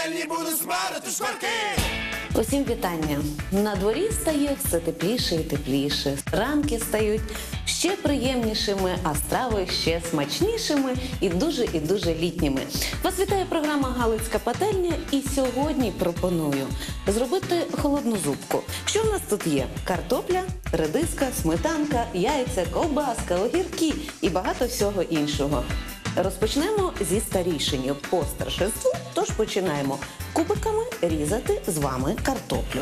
пательні буду смарити шкварки. Усім вітання! На дворі стає все тепліше і тепліше. Ранки стають ще приємнішими, а страви ще смачнішими і дуже і дуже літніми. Вас вітає програма Галицька пательня. І сьогодні пропоную зробити холодну зубку. Що в нас тут є? Картопля, редиска, сметанка, яйця, ковбаска, огірки і багато всього іншого. Розпочнемо зі старішинів по старшинству, тож починаємо кубиками різати з вами картоплю.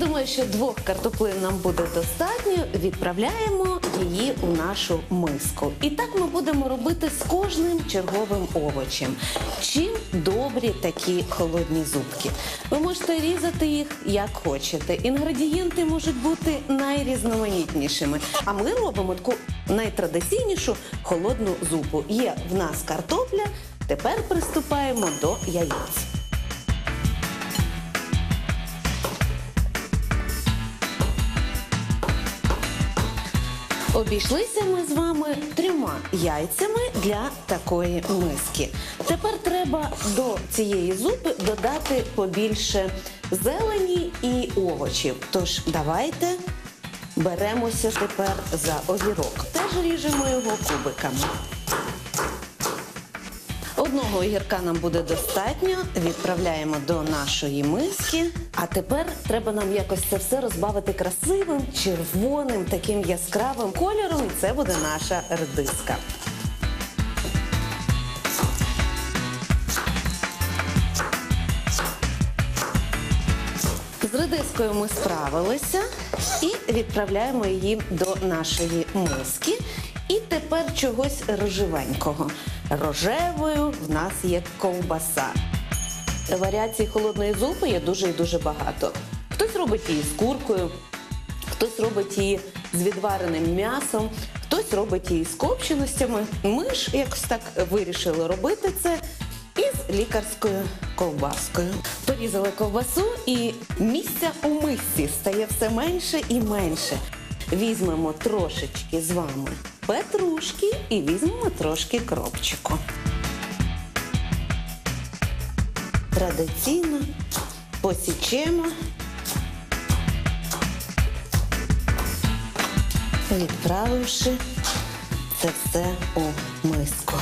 Думаю, що двох картоплин нам буде достатньо. Відправляємо її у нашу миску. І так ми будемо робити з кожним черговим овочем. Чим добрі такі холодні зубки. Ви можете різати їх як хочете. Інгредієнти можуть бути найрізноманітнішими. А ми робимо таку найтрадиційнішу холодну зупу. Є в нас картопля. Тепер приступаємо до яєць. Обійшлися ми з вами трьома яйцями для такої миски. Тепер треба до цієї зупи додати побільше зелені і овочів. Тож давайте беремося тепер за огірок. Теж ріжемо його кубиками. Одного огірка нам буде достатньо. Відправляємо до нашої миски. А тепер треба нам якось це все розбавити красивим, червоним, таким яскравим кольором. Це буде наша редиска. З редискою ми справилися і відправляємо її до нашої миски. І тепер чогось рожевенького. Рожевою в нас є ковбаса. Варіацій холодної зупи є дуже і дуже багато. Хтось робить її з куркою, хтось робить її з відвареним м'ясом, хтось робить її з копченостями. Ми ж якось так вирішили робити це із лікарською ковбаскою. Порізали ковбасу і місця у мисці стає все менше і менше. Візьмемо трошечки з вами петрушки і візьмемо трошки кропчику. Традиційно посічемо, відправивши це все у миску.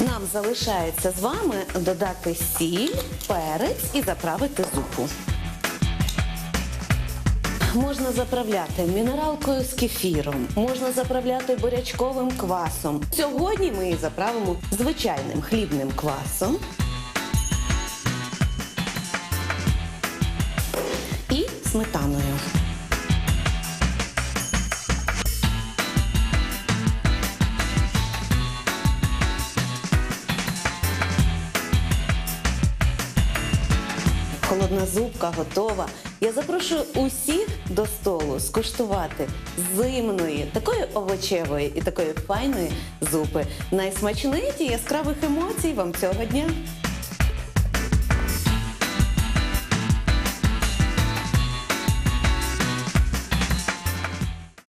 Нам залишається з вами додати сіль, перець і заправити зупу. Можна заправляти мінералкою з кефіром, можна заправляти бурячковим квасом. Сьогодні ми її заправимо звичайним хлібним квасом. І сметаною. Холодна зубка готова. Я запрошую усіх до столу скуштувати зимної, такої овочевої і такої файної зупи. Найсмачніші яскравих емоцій вам цього дня.